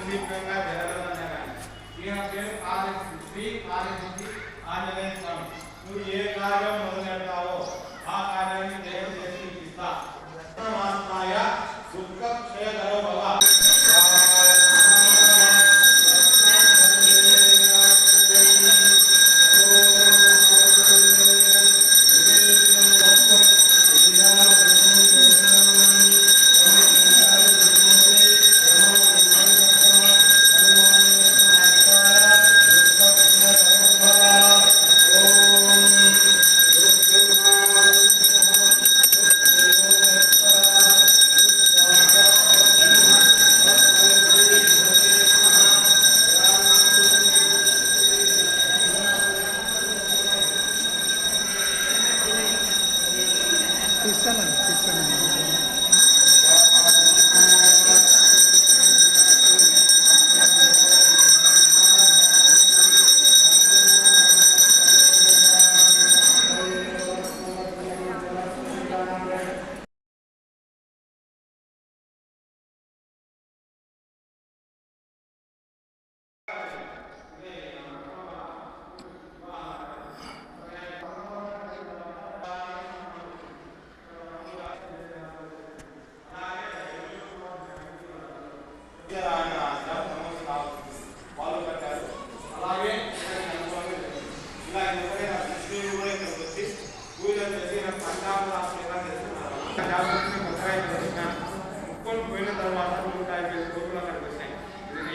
will be played by Jayarama Narayan. We have played R and three R and three R and one. You A R and one and two.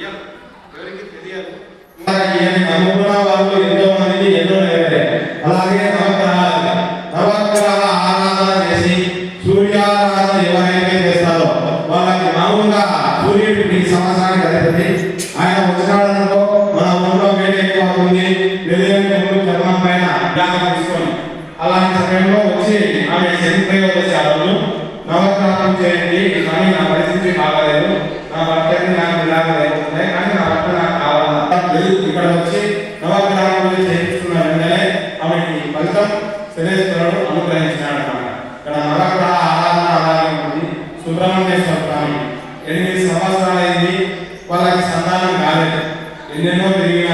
ఇది ఎవరికి తెలియదు. నమ్ముకున్న వాళ్ళు ఎంతో ఎన్నో అలాగే నవగ్రహాలు. ఆరాధన చేసి సూర్యారాధన ఎవరైతే చేస్తారో వాళ్ళకి మామూలుగా సూర్యుడికి సంవత్సరానికి అధిపతి. ఆయన మన ఊళ్ళో వేడి ఎక్కువ అవుతుంది తెలియని చర్మం పైన జాగ్రత్త తీసుకొని అలాంటి సమయంలో వచ్చి ఆమె శనిప్రయోగ చేశారు నవగ్రహం చేయండి కానీ నా పరిస్థితి బాగాలేదు నా భర్తకి నాకు ఇలాగ లేకపోతే కానీ నా భర్త నాకు కావాలి? ఇక్కడ వచ్చి నవగ్రహం చేయించుకున్న వెంటనే ఆమెకి ఫలితం శనేశ్వరుడు అనుగ్రహించినాడు అన్నమాట. ఇక్కడ నవగ్రహ ఆరాధన ఆలయం ఉంది సుబ్రహ్మణ్యేశ్వర స్వామి. ఎనిమిది సంవత్సరాలైంది వాళ్ళకి సంతానం కాలేదు. ఎన్నెన్నో తిరిగి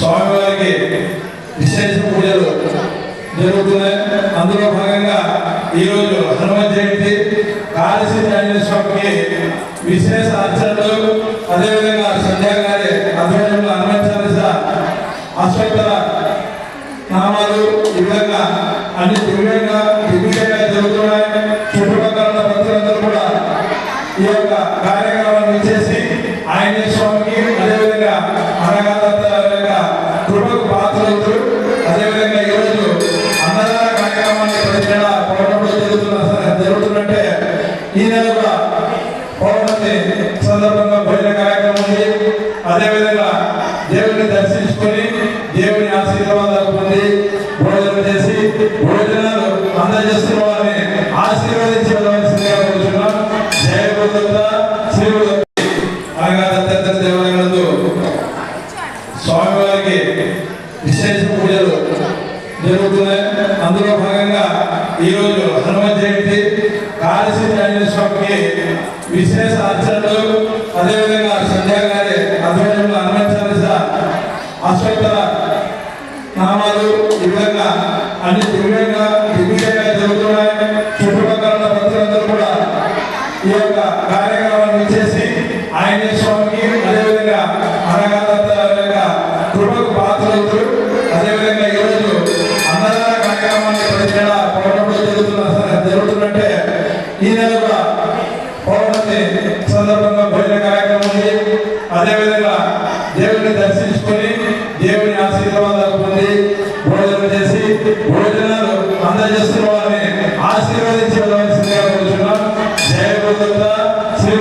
స్వామివారికి విశేష పూజలు జరుగుతున్నాయి. అందులో భాగంగా ఈరోజు హనుమ జయంతి కాళీశ్వరి ఆంజనేయ స్వామికి విశేష అర్చనలు అదేవిధంగా సంధ్యా గారి అధ్వర్యంలో హనుమ చాలీస అశ్వత్థ నామాలు ఈ విధంగా అన్ని దివ్యంగా దివ్యంగా జరుగుతున్నాయి. చుట్టుపక్కల ఉన్న భక్తులందరూ కూడా ఈ యొక్క ఈ నెల కూడా పౌర్ణమి సందర్భంగా భోజన కార్యక్రమం ఉంది. అదేవిధంగా దేవుని దర్శించుకొని దేవుని ఆశీర్వాదాలు పొంది భోజనం చేసి భోజనాలు అందజేస్తున్న వారిని ఆశీర్వదించి వెళ్ళవలసిందిగా కోరుచున్నాం. జయ గురుదత్త శ్రీ గురుదత్త అనగా దత్తాత్రేయ దేవాలయంలో స్వామివారికి విశేష పూజలు జరుగుతున్నాయి. అందులో భాగంగా ఈరోజు హనుమ జయంతి. ఆంజనేయ స్వామికి విశేష అర్చనలు అదేవిధంగా సంధ్యా గారి అధ్వర్యంలో హనుమ చాలీస అశ్వత్థ నామాలు ఈ విధంగా అన్ని దివ్యంగా దేవుని దర్శించుకొని దేవుని ఆశీర్వాదాలు పొంది భోజనం చేసి భోజనాలు అందజేస్తున్న వారిని ఆశీర్వదించవలసిందిగా కూర్చున్నాం. జయ శ్రీ